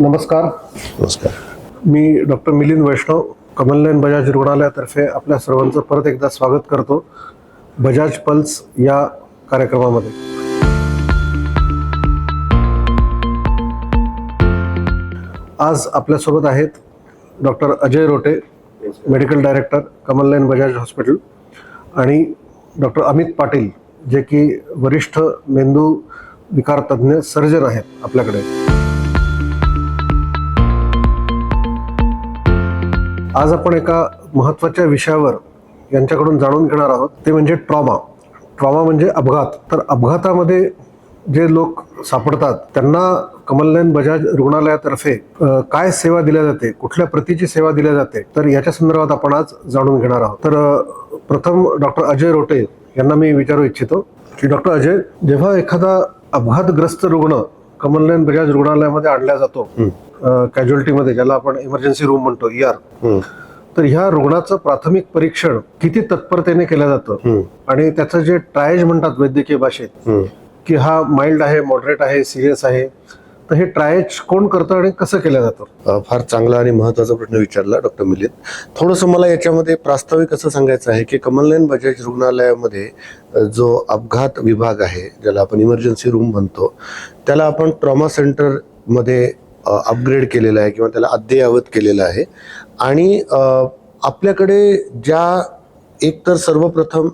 नमस्कार. नमस्कार. मी डॉक्टर मिलिंद वैष्णव कमलनयन बजाज रुग्णालयातर्फे आपल्या सर्वांचं परत एकदा स्वागत करतो. बजाज पल्स या कार्यक्रमामध्ये. आज आपल्यासोबत आहेत doctor Ajay Rote medical director Kamalnayan Bajaj hospital आणि डॉक्टर अमित पाटील जे की वरिष्ठ मेंदू विकार तज्ज्ञ सर्जन आहेत आपल्याकडे. आज आपण एका महत्त्वाच्या विषयावर यांच्याकडून जाणून घेणार आहोत. ते म्हणजे ट्रॉमा ट्रॉमा म्हणजे अपघात. तर अपघातामध्ये जे लोक सापडतात त्यांना कमलनयन बजाज रुग्णालयातर्फे काय सेवा दिल्या जाते? कुठल्या प्रतीची सेवा दिल्या जाते? तर याच्या संदर्भात आपण आज जाणून घेणार आहोत. तर प्रथम डॉक्टर अजय रोटे यांना मी विचारू इच्छितो की डॉक्टर अजय जेव्हा एखादा अपघातग्रस्त रुग्ण कमलनयन बजाज रुग्णालयामध्ये आणला जातो कॅज्युअल्टीमध्ये ज्याला आपण इमर्जन्सी रूम म्हणतो ई आर तर ह्या रुग्णाचं प्राथमिक परीक्षण किती तत्परतेने केलं जातं? आणि त्याचं जे ट्रायज म्हणतात वैद्यकीय भाषेत की हा माइल्ड आहे मॉडरेट आहे सिरियस आहे तर हे ट्रायज कोण करतं आणि कसं केलं जातं? फार चांगला आणि महत्त्वाचा प्रश्न विचारला डॉक्टर मिलिंद. थोडंसं मला याच्यामध्ये प्रास्ताविक असं सांगायचं आहे की कमलनयन बजाज रुग्णालयामध्ये जो अपघात विभाग आहे ज्याला आपण इमर्जन्सी रूम म्हणतो त्याला आपण ट्रॉमा सेंटरमध्ये अपग्रेड केलेलं आहे किंवा त्याला अद्ययावत केलेलं आहे. आणि आपल्याकडे ज्या एकतर सर्वप्रथम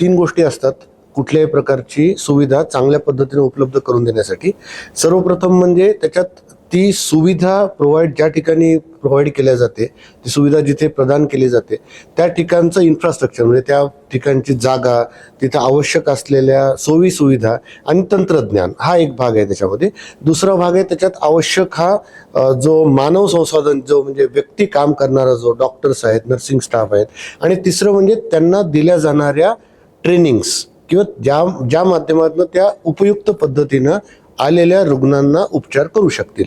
तीन गोष्टी असतात. कुठल्याही प्रकारची सुविधा चांगल्या पद्धतीने उपलब्ध करून देण्यासाठी. सर्वप्रथम म्हणजे त्याच्यात ती सुविधा प्रोव्हाइड ज्या ठिकाणी प्रोव्हाइड केल्या जाते ती सुविधा जिथे प्रदान केली जाते त्या ठिकाणचं इन्फ्रास्ट्रक्चर म्हणजे त्या ठिकाणची जागा तिथं आवश्यक असलेल्या सोयी सुविधा आणि तंत्रज्ञान हा एक भाग आहे त्याच्यामध्ये. दुसरा भाग आहे त्याच्यात आवश्यक हा जो मानव संसाधन जो म्हणजे व्यक्ती काम करणारा जो डॉक्टर्स आहेत नर्सिंग स्टाफ आहेत आणि तिसरं म्हणजे त्यांना दिल्या जाणाऱ्या ट्रेनिंग्स किंवा ज्या ज्या माध्यमातून त्या उपयुक्त पद्धतीनं आलेल्या रुग्णांना उपचार करू शकतील.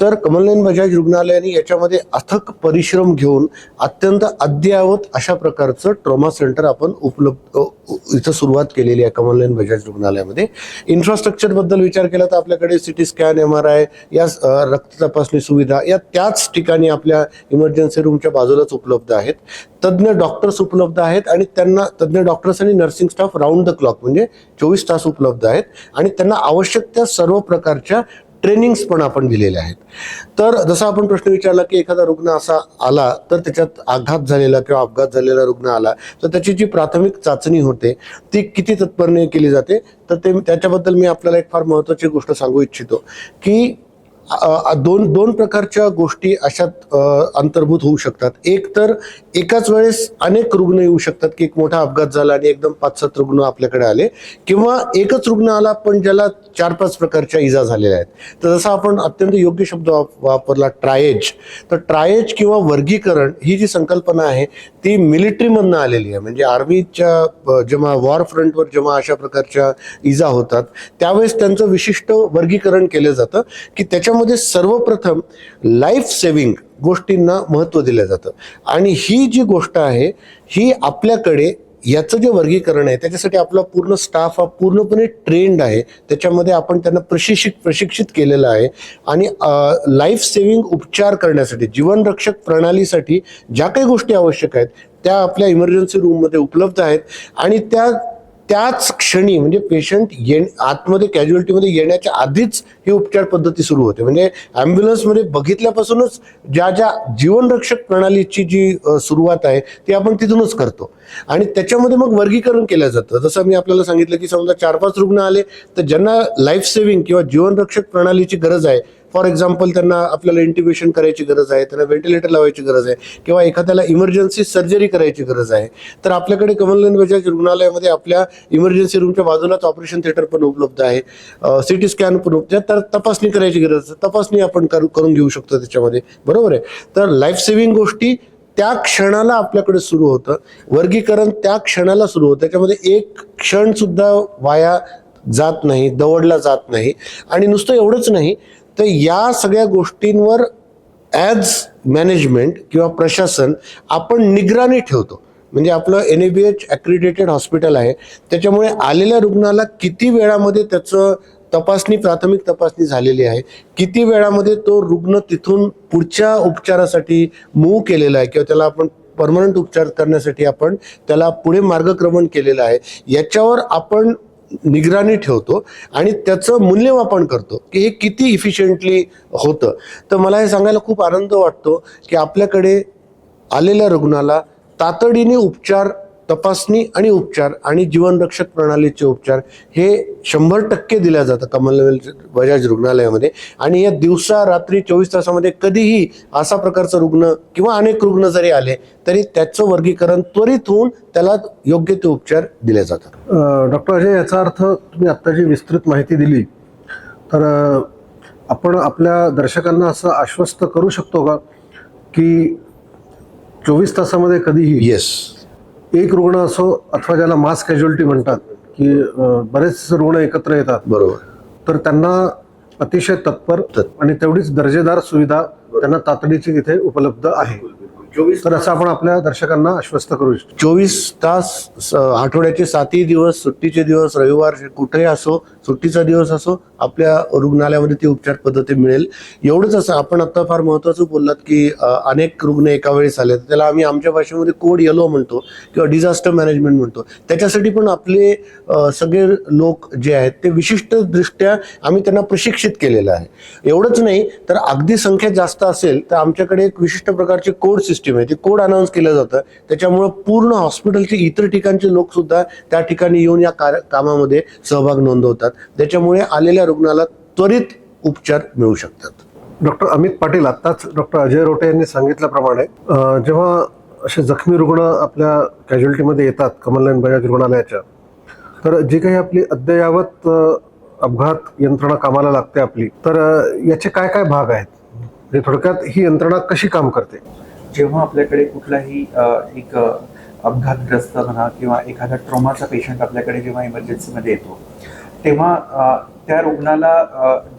तर कमलनयन बजाज रुग्णालयाने याच्यामध्ये अथक परिश्रम घेऊन अत्यंत अद्ययावत अशा प्रकारचं ट्रॉमा सेंटर आपण उपलब्ध इथं सुरुवात केलेली आहे कमलनयन बजाज रुग्णालयामध्ये. इन्फ्रास्ट्रक्चरबद्दल विचार केला तर आपल्याकडे CT scan M R I या रक्त तपासणी सुविधा या त्याच ठिकाणी आपल्या इमर्जन्सी रूमच्या बाजूलाच उपलब्ध आहेत. तज्ज्ञ डॉक्टर्स उपलब्ध आहेत आणि त्यांना तज्ज्ञ डॉक्टर्स आणि nursing staff round the clock म्हणजे चोवीस तास उपलब्ध आहेत. आणि त्यांना आवश्यक त्या सर्व प्रकारच्या ट्रेनिंग्स पण आपण दिलेल्या आहेत. तर जसा आपण प्रश्न विचारला की एखादा रुग्ण असा आला तर त्याच्यात आघात झालेला किंवा अपघात झालेला रुग्ण आला तर त्याची जी प्राथमिक चाचणी होते ती किती तत्परने केली जाते? तर ते त्याच्याबद्दल मी आपल्याला एक फार महत्त्वाची गोष्ट सांगू इच्छितो की दोन दोन प्रकारच्या गोष्टी अशात अंतर्भूत होऊ शकतात. एक तर एकाच वेळेस अनेक रुग्ण येऊ शकतात की एक मोठा अपघात झाला आणि एकदम पाच सात रुग्ण आपल्याकडे आले किंवा एकच रुग्ण आला पण ज्याला चार पाच प्रकारच्या इजा झालेल्या आहेत. तर जसं आपण अत्यंत योग्य शब्द वाप- वापरला ट्रायेज तर ट्रायेज किंवा वर्गीकरण ही जी संकल्पना आहे ती मिलिटरीमधनं आलेली आहे. म्हणजे आर्मीच्या जेव्हा वॉर फ्रंटवर जेव्हा अशा प्रकारच्या इजा होतात त्यावेळेस त्यांचं विशिष्ट वर्गीकरण केलं जातं की त्याच्या त्याच्यामध्ये सर्वप्रथम लाईफ सेव्हिंग गोष्टींना महत्त्व दिलं जातं. आणि ही जी गोष्ट आहे ही आपल्याकडे याचं जे वर्गीकरण आहे त्याच्यासाठी आपला पूर्ण स्टाफ हा पूर्णपणे ट्रेंड आहे. त्याच्यामध्ये आपण त्यांना प्रशिक्षित प्रशिक्षित केलेलं आहे. आणि लाईफ सेव्हिंग उपचार करण्यासाठी जीवनरक्षक प्रणालीसाठी ज्या काही गोष्टी आवश्यक आहेत त्या आपल्या इमर्जन्सी रूममध्ये उपलब्ध आहेत. आणि त्या त्याच क्षणी म्हणजे पेशंट ये आतमध्ये कॅज्युअल्टीमध्ये येण्याच्या आधीच ही उपचार पद्धती सुरू होते. म्हणजे ॲम्ब्युलन्समध्ये बघितल्यापासूनच ज्या ज्या जीवनरक्षक प्रणालीची जी सुरुवात आहे ती आपण तिथूनच करतो. आणि त्याच्यामध्ये मग वर्गीकरण केलं जातं. जसं मी आपल्याला सांगितलं की समजा चार पाच रुग्ण आले तर ज्यांना लाईफ सेव्हिंग किंवा जीवनरक्षक प्रणालीची गरज आहे फॉर एक्झाम्पल त्यांना आपल्याला इंटिब्युशन करायची गरज आहे त्यांना व्हेंटिलेटर लावायची गरज आहे किंवा एखाद्याला इमर्जन्सी सर्जरी करायची गरज आहे तर आपल्याकडे कमलन बजाज रुग्णालयामध्ये आपल्या इमर्जन्सी रूमच्या बाजूलाच ऑपरेशन थिएटर पण उपलब्ध आहे सिटी स्कॅन पण उपलब्ध आहे तर तपासणी करायची गरज आहे तपासणी आपण करू- करून घेऊ शकतो त्याच्यामध्ये बरोबर आहे? तर लाईफ सेव्हिंग गोष्टी त्या क्षणाला आपल्याकडे सुरू होतं वर्गीकरण त्या क्षणाला सुरू होतं त्याच्यामध्ये एक क्षण सुद्धा वाया जात नाही दवडला जात नाही आणि नुसतं एवढंच नाही तर या सगळ्या गोष्टींवर ॲज मॅनेजमेंट किंवा प्रशासन आपण निगराणी ठेवतो. म्हणजे आपलं N A B H accredited hospital आहे. त्याच्यामुळे आलेल्या रुग्णाला किती वेळामध्ये त्याचं तपासणी प्राथमिक तपासणी झालेली आहे किती वेळामध्ये तो रुग्ण तिथून पुढच्या उपचारासाठी मूव्ह केलेला आहे किंवा त्याला आपण परमनंट उपचार करण्यासाठी आपण त्याला पुढे मार्गक्रमण केलेलं आहे. याच्यावर आपण निगराणी ठेवतो आणि त्याचं मूल्यमापन करतो की हे किती इफिशियंटली होतं. तर मला हे सांगायला खूप आनंद वाटतो की आपल्याकडे आलेल्या रुग्णाला तातडीने उपचार तपासणी आणि उपचार आणि जीवनरक्षक प्रणालीचे उपचार हे शंभर टक्के दिल्या जातं कमलनवेल बजाज रुग्णालयामध्ये. आणि या दिवसा रात्री चोवीस तासामध्ये कधीही असा प्रकारचा रुग्ण किंवा अनेक रुग्ण जरी आले तरी त्याचं वर्गीकरण त्वरित होऊन त्याला योग्य ते उपचार दिले जातात. डॉक्टर अजय याचा अर्थ तुम्ही आत्ता जी विस्तृत माहिती दिली तर आपण आपल्या दर्शकांना असं आश्वस्त करू शकतो का की चोवीस तासामध्ये कधीही येस एक रुग्ण असो अथवा ज्याला मास कॅज्युअलिटी म्हणतात की बरेच रुग्ण एकत्र येतात. बरोबर. तर त्यांना अतिशय तत्पर तत्- आणि तेवढीच दर्जेदार सुविधा त्यांना तातडीची तिथे उपलब्ध आहे. तर असं आपण आपल्या दर्शकांना आश्वस्त करू इच्छितो. चोवीस तास आठवड्याचे सातही दिवस सुट्टीचे दिवस रविवार कुठेही असो सुट्टीचा दिवस असो आपल्या रुग्णालयामध्ये ती उपचार पद्धती मिळेल. एवढंच असं आपण आता फार महत्वाचं बोललात की अनेक रुग्ण एका वेळेस आले त्याला आम्ही आमच्या भाषेमध्ये कोड येलो म्हणतो किंवा डिझास्टर मॅनेजमेंट म्हणतो. त्याच्यासाठी पण आपले सगळे लोक जे आहेत ते विशिष्ट दृष्ट्या आम्ही त्यांना प्रशिक्षित केलेलं आहे. एवढंच नाही तर अगदी संख्या जास्त असेल तर आमच्याकडे एक विशिष्ट प्रकारचे कोड सिस्टीम आहे. ते कोड अनाऊन्स केलं जातं. त्याच्यामुळं पूर्ण हॉस्पिटलचे इतर ठिकाणचे लोकसुद्धा त्या ठिकाणी येऊन या कार्य कामामध्ये सहभाग नोंदवतात. त्याच्यामुळे आलेल्या रुग्णाला त्वरित उपचार मिळू शकतात. डॉक्टर अमित पाटील आत्ताच डॉक्टर अजय रोटे यांनी सांगितल्याप्रमाणे जेव्हा असे जखमी रुग्ण आपल्या कॅज्युअलिटीमध्ये येतात कमलनयन बजाज रुग्णालयाच्या तर जी काही आपली अद्ययावत अपघात यंत्रणा कामाला लागते आपली तर याचे काय काय भाग आहेत? म्हणजे थोडक्यात ही यंत्रणा कशी काम करते? जेव्हा आपल्याकडे कुठलाही एक अपघातग्रस्त म्हणा किंवा एखादा ट्रॉमाचा पेशंट आपल्याकडे जेव्हा इमर्जन्सीमध्ये येतो तेव्हा त्या रुग्णाला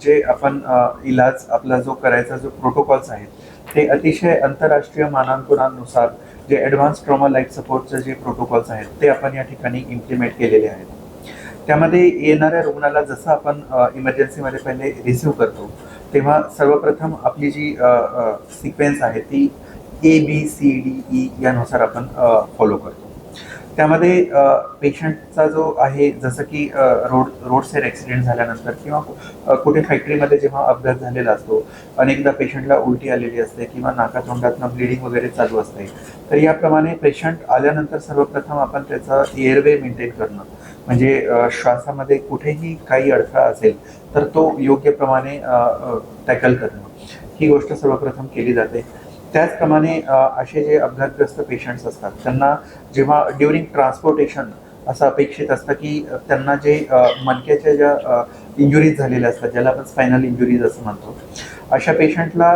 जे आपण इलाज आपला जो करायचा जो प्रोटोकॉल्स आहेत ते अतिशय आंतरराष्ट्रीय मानांकनानुसार जे ॲडव्हान्स ट्रॉमा लाईफ सपोर्टचे जे प्रोटोकॉल्स आहेत ते आपण या ठिकाणी इम्प्लिमेंट केलेले आहेत. त्यामध्ये येणाऱ्या रुग्णाला जसं आपण इमर्जन्सीमध्ये पहिले रिसिव्ह करतो तेव्हा सर्वप्रथम आपली जी सिक्वेन्स आहे ती A B C D E यानुसार आपण फॉलो करतो. त्यामध्ये पेशंटचा जो आहे जसं की रोड रोड साईड ॲक्सिडेंट झाल्यानंतर किंवा कुठे फॅक्टरीमध्ये जेव्हा अपघात झालेला असतो अनेकदा पेशंटला उलटी आलेली असते किंवा नाकातोंडातनं ब्लिडिंग वगैरे चालू असते. तर याप्रमाणे पेशंट आल्यानंतर सर्वप्रथम आपण त्याचा एअरवे मेंटेन करणं. म्हणजे श्वासामध्ये कुठेही काही अडथळा असेल तर तो योग्य प्रमाणे टॅकल करणं. ही गोष्ट सर्वप्रथम केली जाते. त्याचप्रमाणे असे जे अपघातग्रस्त पेशंट्स असतात त्यांना जेव्हा ड्युरिंग ट्रान्सपोर्टेशन असं अपेक्षित असतं की त्यांना जे अ, मणक्याच्या ज्या इंजुरीज झालेल्या असतात ज्याला आपण स्पायनल इंजुरीज असं म्हणतो अशा पेशंटला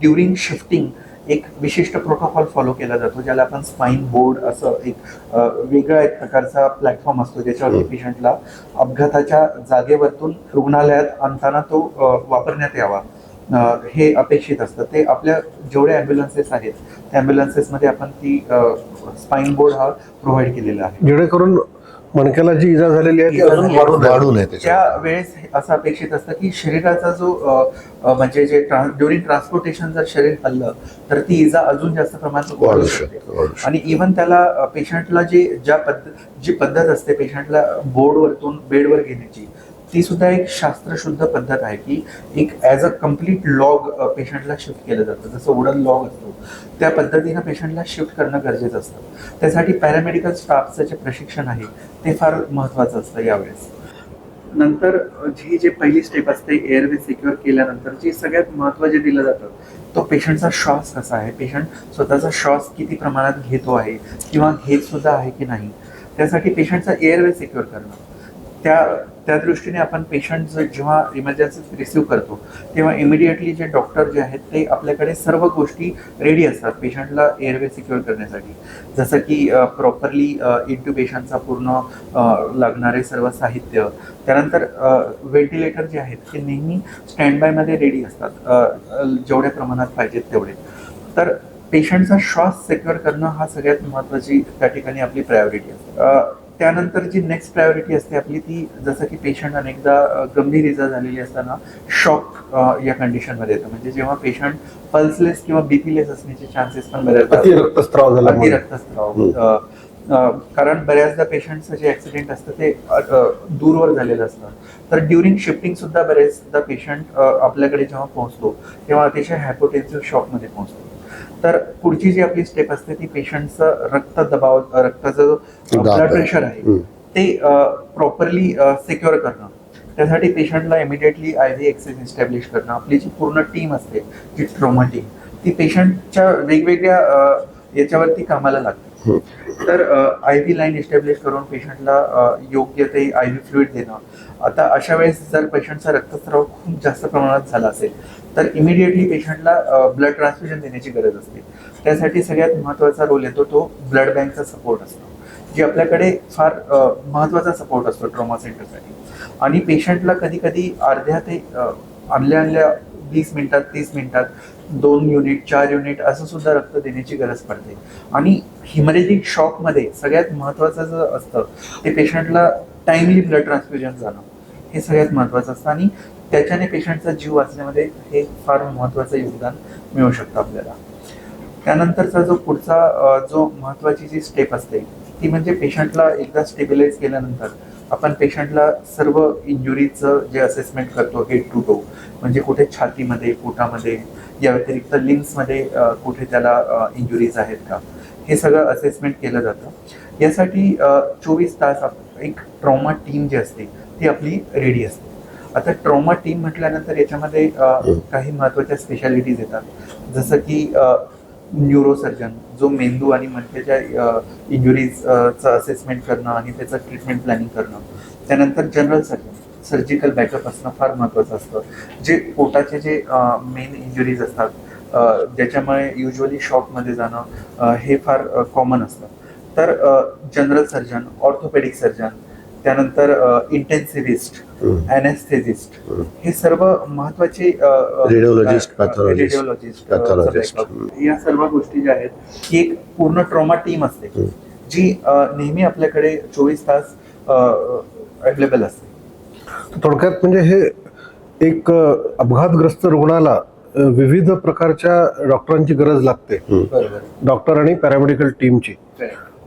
ड्युरिंग शिफ्टिंग एक विशिष्ट प्रोटोकॉल फॉलो केला जातो ज्याला आपण स्पाईन बोर्ड असं एक वेगळा एक प्रकारचा प्लॅटफॉर्म असतो ज्याच्यावरती पेशंटला अपघाताच्या जागेवरतून रुग्णालयात आणताना तो वापरण्यात यावा. हे अपेक्षित असतं ते आपल्या जेवढ्या ॲम्ब्युलन्सेस आहेत त्या ॲम्ब्युलन्सेसमध्ये आपण ती स्पाईन बोर्ड हा प्रोव्हाइड केलेला आहे जेणेकरून मणक्याला जी इजा झालेली आहे ती अजून वाढून वाढू नये त्याच्यात. त्या वेळेस असं अपेक्षित असतं की शरीराचा जो म्हणजे जे ड्युरिंग ट्रान्सपोर्टेशन जर शरीर हल्लं तर ती इजा अजून जास्त प्रमाणात वाढू शकते. आणि इव्हन त्याला पेशंटला जे ज्या पद्धत जी पद्धत असते पेशंटला बोर्डवरतून बेडवर घेण्याची ती सुद्धा एक शास्त्रशुद्ध पद्धत आहे की एक ॲज अ कंप्लीट लॉग पेशंटला शिफ्ट केलं जातं. जसं वुडन लॉग असतो त्या पद्धतीनं पेशंटला शिफ्ट करणं गरजेचं असतं. त्यासाठी पॅरामेडिकल स्टाफचं जे प्रशिक्षण आहे ते फार महत्त्वाचं असतं यावेळेस. नंतर जी जे पहिली स्टेप असते एअरवे सिक्युअर केल्यानंतर जी सगळ्यात महत्त्व जे दिलं जातं तो पेशंटचा श्वास कसा आहे? पेशंट स्वतःचा श्वास किती प्रमाणात घेतो आहे? किंवा घेत सुद्धा आहे की नाही? त्यासाठी पेशंटचा एअरवे सिक्युअर करणं. त्या त्या दृष्टीने आपण पेशंट जेव्हा इमर्जन्सी रिसिव्ह करतो तेव्हा इमिडिएटली जे डॉक्टर जे आहेत ते आपल्याकडे सर्व गोष्टी रेडी असतात पेशंटला एअरवे सिक्युअर करण्यासाठी. जसं की प्रॉपरली इंट्युबेशनचा पूर्ण लागणारे सर्व साहित्य. त्यानंतर व्हेंटिलेटर जे आहेत ते नेहमी स्टँड बायमध्ये रेडी असतात. जेवढ्या प्रमाणात पाहिजेत तेवढे. तर पेशंटचा श्वास सेक्युअर करणं हा सगळ्यात महत्त्वाची त्या ठिकाणी आपली प्रायोरिटी असते. त्यानंतर जी नेक्स्ट प्रायोरिटी असते आपली ती जसं की पेशंट अनेकदा गंभीर इजा झालेली असताना शॉक या कंडिशनमध्ये येतं. म्हणजे जेव्हा पेशंट पल्सलेस किंवा बीपीलेस असण्याचे चान्सेस पण बऱ्याचदा अति रक्तस्राव झाला अ, कारण बऱ्याचदा पेशंटचं जे ऍक्सिडेंट असतं ते दूरवर झालेलं असतं. तर ड्युरिंग शिफ्टिंग सुद्धा बरेचदा पेशंट आपल्याकडे जेव्हा पोहोचतो तेव्हा अतिशय हायपोटेन्सिव्ह शॉकमध्ये पोहोचतो. तर पुढची जी आपली स्टेप असते ती पेशंटचं रक्त दबाव रक्ताचं जो ब्लड. प्रेशर आहे. ते प्रॉपरली सिक्युअर करणं त्यासाठी पेशंटला immediately I V access establish करणं आपली जी पूर्ण टीम असते जी ट्रोमा टीम ती पेशंटच्या वेगवेगळ्या याच्यावरती कामाला लागते. तर आय व्ही लाईन इस्टॅब्लिश करून पेशंटला योग्य ते आय व्ही फ्लुइड देणं आता अशा वेळेस जर पेशंटचा रक्तस्राव खूप जास्त प्रमाणात झाला असेल तर इमिडिएटली पेशंटला ब्लड ट्रान्सफ्युजन देण्याची गरज असते. त्यासाठी सगळ्यात महत्त्वाचा रोल येतो तो ब्लड बँकचा सपोर्ट असतो. जे आपल्याकडे फार महत्त्वाचा सपोर्ट असतो ट्रॉमा सेंटरसाठी आणि पेशंटला कधी कधी अर्ध्या ते आणल्या आणल्या वीस मिनिटात तीस मिनिटात दोन युनिट चार युनिट असं सुद्धा रक्त देण्याची गरज पडते. आणि हिमरेजिक शॉकमध्ये सगळ्यात महत्त्वाचं जर असतं ते पेशंटला टाइमली ब्लड ट्रान्सफ्युजन झालं. हे सगळ्यात महत्त्वाचं असतं आणि त्याच्याने पेशंटचा जीव वाचण्यामध्ये हे फार महत्त्वाचं योगदान मिळू शकतं आपल्याला. त्यानंतरचा जो पुढचा जो महत्त्वाची जी स्टेप असते ती म्हणजे पेशंटला एकदा स्टेबिलाइज केल्यानंतर आपण पेशंटला सर्व इंजुरीचं जे असेसमेंट करतो हेड टू टो म्हणजे कुठे छातीमध्ये पोटामध्ये या व्यतिरिक्त लिम्समध्ये कुठे त्याला इंजुरीज आहेत का हे सगळं असेसमेंट केलं जातं. यासाठी चोवीस तास एक ट्रॉमा टीम जी असते ती आपली रेडी असते. आता ट्रॉमा टीम म्हटल्यानंतर याच्यामध्ये काही महत्त्वाच्या स्पेशालिटीज येतात. जसं की न्यूरोसर्जन जो मेंदू आणि मणक्याच्या इंजुरीजचं असेसमेंट करणं आणि त्याचं ट्रीटमेंट प्लॅनिंग करणं. त्यानंतर जनरल सर्जन सर्जिकल बॅकअप असणं फार महत्त्वाचं असतं. जे पोटाचे जे मेन इंजुरीज असतात ज्याच्यामुळे युजली शॉकमध्ये जाणं हे फार कॉमन असतं. तर जनरल सर्जन ऑर्थोपेडिक सर्जन त्यानंतर इंटेन्सिव्हिस्ट. अॅनेस्थेजिस्ट. हे सर्व महत्त्वाचे रेडिओलॉजिस्ट pathologist. या सर्व गोष्टी ज्या आहेत ही एक पूर्ण ट्रॉमा टीम असते. जी नेहमी आपल्याकडे चोवीस तास अवेलेबल असते थोडक्यात म्हणजे हे एक अपघातग्रस्त रुग्णाला विविध प्रकारच्या डॉक्टरांची गरज लागते डॉक्टर आणि पॅरामेडिकल टीमची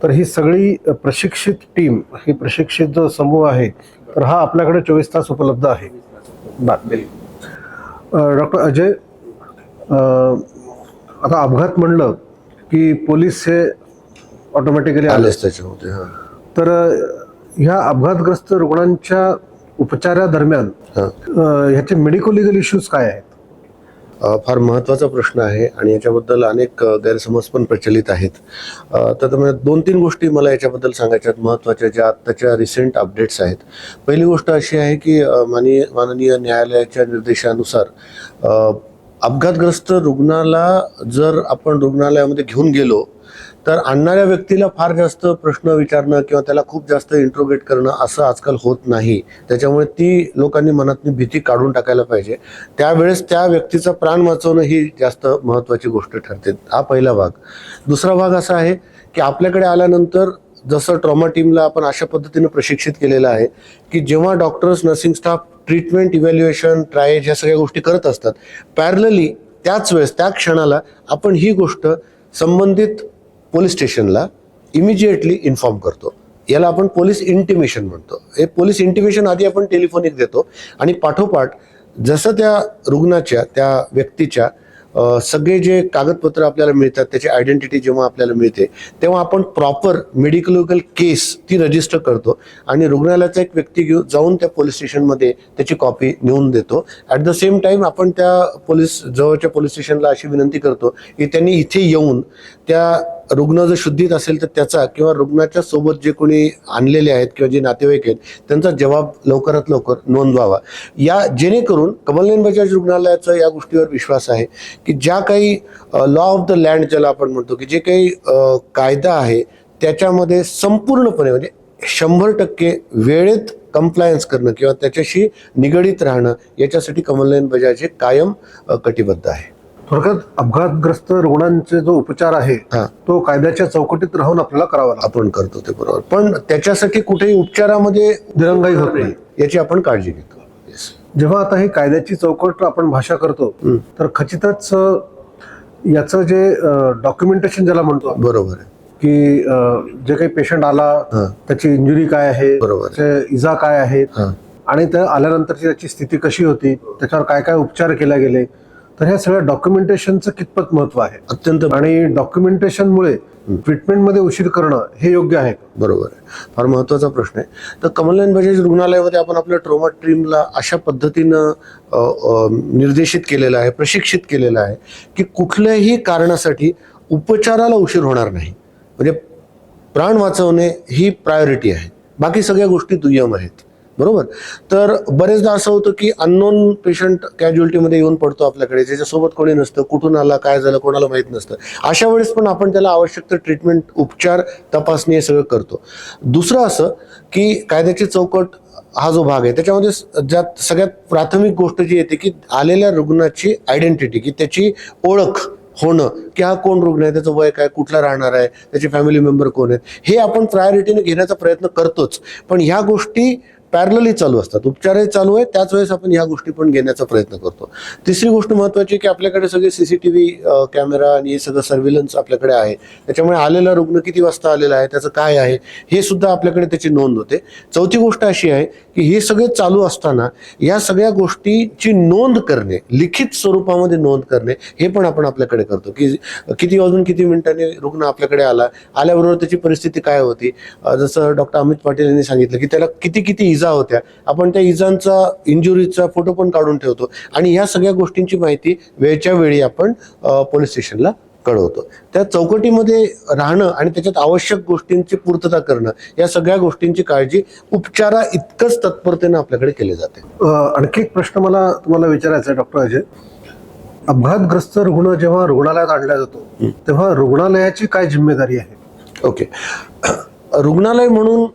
तर ही सगळी प्रशिक्षित टीम ही प्रशिक्षित जो समूह आहे तर हा आपल्याकडे चोवीस तास उपलब्ध आहे. डॉक्टर अजय आता अपघात म्हणलं की पोलीस हे ऑटोमॅटिकली आले. आलेच त्याच्यामध्ये तर ह्या अपघातग्रस्त रुग्णांच्या उपचारादरम्यान ह्याचे मेडिको लिगल इश्यूज काय आहेत? फार महत्त्वाचा प्रश्न आहे आणि याच्याबद्दल अनेक गैरसमज पण प्रचलित आहेत. तर तुम्ही दोन तीन गोष्टी मला याच्याबद्दल सांगायच्या आहेत. महत्त्वाच्या ज्या आत्ताच्या रिसेंट अपडेट्स आहेत. पहिली गोष्ट अशी आहे की माननीय माननीय न्यायालयाच्या निर्देशानुसार अपघातग्रस्त रुग्णाला जर आपण रुग्णालयामध्ये घेऊन गेलो तर आणणाऱ्या व्यक्तीला फार जास्त प्रश्न विचारणं किंवा त्याला खूप जास्त इंट्रोगेट करणं असं आजकाल होत नाही. त्याच्यामुळे ती लोकांनी मनातली भीती काढून टाकायला पाहिजे. त्यावेळेस त्या व्यक्तीचा प्राण वाचवणं ही जास्त महत्त्वाची गोष्ट ठरते. हा पहिला भाग. दुसरा भाग असा आहे की आपल्याकडे आल्यानंतर जसं ट्रॉमा टीमला आपण अशा पद्धतीनं प्रशिक्षित केलेलं आहे की जेव्हा doctors nursing staff treatment evaluation triage ह्या सगळ्या गोष्टी करत असतात. पॅरलली त्याच वेळेस त्या क्षणाला आपण ही गोष्ट संबंधित पोलीस स्टेशनला इमिजिएटली इन्फॉर्म करतो. याला आपण पोलीस इंटिमेशन म्हणतो. हे पोलीस इंटिमेशन आधी आपण टेलिफोनिक देतो आणि पाठोपाठ जसं त्या रुग्णाच्या त्या व्यक्तीच्या सगळे जे कागदपत्र आपल्याला मिळतात त्याची आयडेंटिटी जेव्हा आपल्याला मिळते तेव्हा आपण प्रॉपर मेडिकल केस ती रजिस्टर करतो आणि रुग्णालयाचा एक व्यक्ती घेऊन जाऊन त्या पोलीस स्टेशनमध्ये त्याची कॉपी नेऊन देतो. ॲट द सेम टाईम आपण त्या पोलीस जवळच्या पोलीस स्टेशनला अशी विनंती करतो की त्यांनी इथे येऊन त्या रुग्ण जर शुद्धीत असेल तर त्याचा किंवा रुग्णाच्या सोबत जे कोणी आणलेले आहेत किंवा जे नातेवाईक आहेत त्यांचा जबाब लवकरात लवकर नोंदवावा. या जेणेकरून कमलनेन बजाज रुग्णालयाचा या गोष्टीवर विश्वास आहे की ज्या काही लॉ ऑफ द लँड ज्याला आपण म्हणतो की जे काही कायदा आहे त्याच्यामध्ये संपूर्णपणे म्हणजे शंभर टक्के वेळेत कम्प्लायन्स करणं किंवा त्याच्याशी निगडीत राहणं याच्यासाठी कमलनयन बजाज हे कायम कटिबद्ध आहे. थोडक्यात अपघातग्रस्त रुग्णांचे जो उपचार आहे हा. तो कायद्याच्या चौकटीत राहून आपल्याला करावा लागतो आपण करतो ते बरोबर पण त्याच्यासाठी कुठेही उपचारामध्ये दिरंगाई होत नाही याची आपण काळजी घेतो Yes. जेव्हा आता ही कायद्याची चौकट आपण भाषा करतो. तर खचितच अ, याचं जे डॉक्युमेंटेशन ज्याला म्हणतो आपण, बरोबर आहे की अ, जे काही पेशंट आला. त्याची इंजुरी काय आहे बरोबर. त्याचे इजा काय आहेत हा. आणि त्या आल्यानंतरची त्याची स्थिती कशी होती त्याच्यावर काय काय उपचार केले गेले तर ह्या सगळ्या डॉक्युमेंटेशनचं कितपत महत्त्व आहे? अत्यंत आणि डॉक्युमेंटेशनमुळे ट्रीटमेंटमध्ये उशीर करणं हे योग्य आहे? बरोबर आहे. फार महत्त्वाचा प्रश्न आहे. तर कमलनयन बजाज रुग्णालयामध्ये आपण आपल्या ट्रोमा टीमला अशा पद्धतीनं निर्देशित केलेलं आहे प्रशिक्षित केलेलं आहे की कुठल्याही कारणासाठी उपचाराला उशीर होणार नाही. म्हणजे प्राण वाचवणे ही प्रायोरिटी आहे. बाकी सगळ्या गोष्टी दुय्यम आहेत. बरोबर? तर बरेचदा असं होतं की अननोन पेशंट कॅज्युअलिटीमध्ये येऊन पडतो आपल्याकडे ज्याच्यासोबत कोणी नसतं कुठून आला काय झालं कोणाला माहीत नसतं. अशा वेळेस पण आपण त्याला आवश्यक तर ट्रीटमेंट उपचार तपासणी हे सगळं करतो. दुसरं असं की कायद्याची चौकट हा जो भाग आहे त्याच्यामध्ये ज्यात सगळ्यात प्राथमिक गोष्ट जी येते की आलेल्या रुग्णाची आयडेंटिटी की त्याची ओळख होणं की हा कोण रुग्ण आहे त्याचं वय काय कुठला राहणार आहे त्याचे फॅमिली मेंबर कोण आहेत हे आपण प्रायोरिटीने घेण्याचा प्रयत्न करतोच. पण ह्या गोष्टी पॅरलली चालू असतात उपचारही चालू आहे त्याच वेळेस आपण ह्या गोष्टी पण घेण्याचा प्रयत्न करतो. तिसरी गोष्ट महत्वाची की आपल्याकडे सगळे C C T V camera आणि हे सगळं सर्व्हिलन्स आपल्याकडे आहे. त्याच्यामुळे आलेला रुग्ण किती वाजता आलेला आहे त्याचं काय आहे हे सुद्धा आपल्याकडे त्याची नोंद होते. चौथी गोष्ट अशी आहे की हे सगळे चालू असताना या सगळ्या गोष्टीची नोंद करणे लिखित स्वरूपामध्ये नोंद करणे हे पण आपण आपल्याकडे करतो. की किती वाजून किती मिनिटांनी रुग्ण आपल्याकडे आला आल्याबरोबर त्याची परिस्थिती काय होती? जसं डॉक्टर अमित पाटील यांनी सांगितलं की त्याला किती किती इजा होत्या. आपण त्या इजांचा इंजुरीचा फोटो पण काढून ठेवतो. आणि ह्या सगळ्या गोष्टींची माहिती वेळच्या वेळी आपण पोलीस स्टेशनला कळवतो. त्या चौकटीमध्ये राहणं आणि त्याच्यात आवश्यक गोष्टींची पूर्तता करणं या सगळ्या गोष्टींची काळजी उपचारा इतकंच तत्परतेनं आपल्याकडे केली जाते. आणखी एक प्रश्न मला तुम्हाला विचारायचा आहे डॉक्टर अजय. अपघातग्रस्त रुग्ण जेव्हा रुग्णालयात आणला जातो तेव्हा रुग्णालयाची काय जिम्मेदारी आहे? ओके. रुग्णालय म्हणून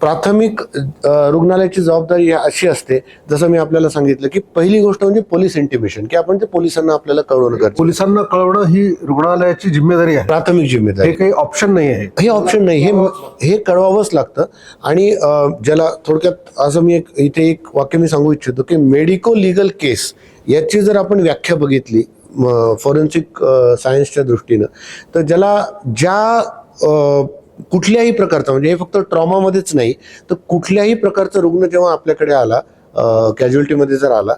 प्राथमिक रुग्णालयाची जबाबदारी अशी असते जसं मी आपल्याला सांगितलं की पहिली गोष्ट म्हणजे पोलीस इंटिमेशन की आपण ते पोलिसांना आपल्याला कळवणं गरजेचं पोलिसांना कळवणं ही रुग्णालयाची जिम्मेदारी आहे. प्राथमिक जिम्मेदारी. हे काही ऑप्शन नाही आहे. हे ऑप्शन नाही. हे हे कळवावंच लागतं. आणि ज्याला थोडक्यात असं मी एक इथे एक वाक्य मी सांगू इच्छितो की मेडिको लिगल केस याची जर आपण व्याख्या बघितली फॉरेन्सिक सायन्सच्या दृष्टीनं तर ज्याला ज्या कुठल्याही प्रकारचा म्हणजे हे फक्त ट्रॉमामध्येच नाही तर कुठल्याही प्रकारचा रुग्ण जेव्हा आपल्याकडे आला कॅज्युअलिटीमध्ये जर आला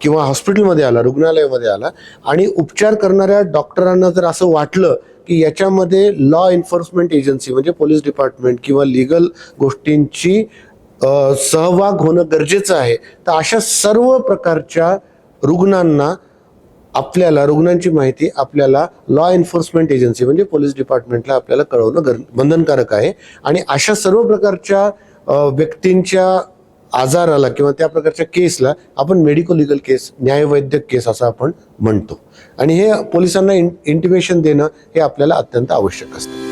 किंवा हॉस्पिटलमध्ये आला रुग्णालयामध्ये आला आणि उपचार करणाऱ्या डॉक्टरांना जर असं वाटलं की याच्यामध्ये लॉ एन्फोर्समेंट एजन्सी म्हणजे पोलीस डिपार्टमेंट किंवा लिगल गोष्टींची सहभाग होणं गरजेचं आहे तर अशा सर्व प्रकारच्या रुग्णांना आपल्याला रुग्णांची माहिती आपल्याला लॉ एन्फोर्समेंट एजन्सी म्हणजे पोलीस डिपार्टमेंटला आपल्याला कळवणं गर बंधनकारक आहे. आणि अशा सर्व प्रकारच्या व्यक्तींच्या आजाराला किंवा त्या प्रकारच्या केसला आपण मेडिको लिगल केस न्यायवैद्यक केस असं आपण म्हणतो. आणि हे पोलिसांना इंटिमेशन देणं हे आपल्याला अत्यंत आवश्यक असतं.